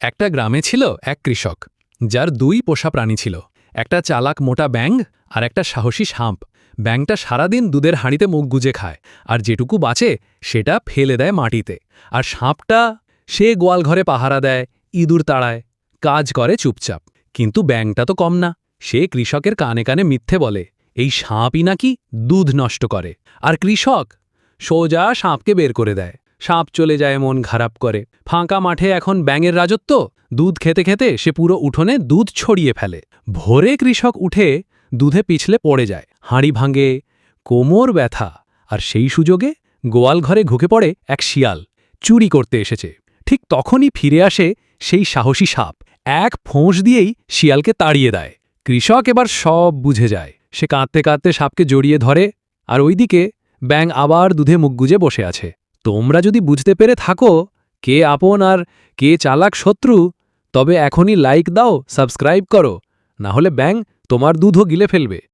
একটা গ্রামে ছিল এক কৃষক, যার দুই পোষা প্রাণী ছিল। একটা চালাক মোটা ব্যাঙ আর একটা সাহসী সাঁপ ব্যাঙটা সারাদিন দুধের হাঁড়িতে মুখ গুজে খায় আর যেটুকু বাঁচে সেটা ফেলে দেয় মাটিতে। আর সাঁপটা সে গোয়ালঘরে পাহারা দেয়, ইঁদুর তাড়ায়, কাজ করে চুপচাপ। কিন্তু ব্যাঙটা তো কম না, সে কৃষকের কানে কানে মিথ্যে বলে, এই সাঁপই নাকি দুধ নষ্ট করে। আর কৃষক সোজা সাঁপকে বের করে দেয়। সাপ চলে যায়, মন খারাপ করে। ফাঁকা মাঠে এখন ব্যাঙের রাজত্ব? দুধ খেতে খেতে সে পুরো উঠোনে দুধ ছড়িয়ে ফেলে। ভোরে কৃষক উঠে দুধে পিছলে পড়ে যায়। হাঁড়ি ভাঙে, কোমর ব্যথা, আর সেই সুযোগে গোয়াল ঘরে ঘুকে পড়ে এক শিয়াল। চুরি করতে এসেছে। ঠিক তখনই ফিরে আসে সেই সাহসী সাপ। এক ফোঁস দিয়েই শিয়ালকে তাড়িয়ে দেয়। কৃষক এবার সব বুঝে যায়। সে কাঁদতে কাঁদতে সাপকে জড়িয়ে ধরে, আর ওইদিকে ব্যাং আবার দুধে মুখ গুজে বসে আছে। তোমরা যদি বুঝতে পেরে থাকো কে আপন আর কে চালাক শত্রু, তবে এখনই লাইক দাও, সাবস্ক্রাইব করো না হলে ব্যাং তোমার দুধও গিলে ফেলবে।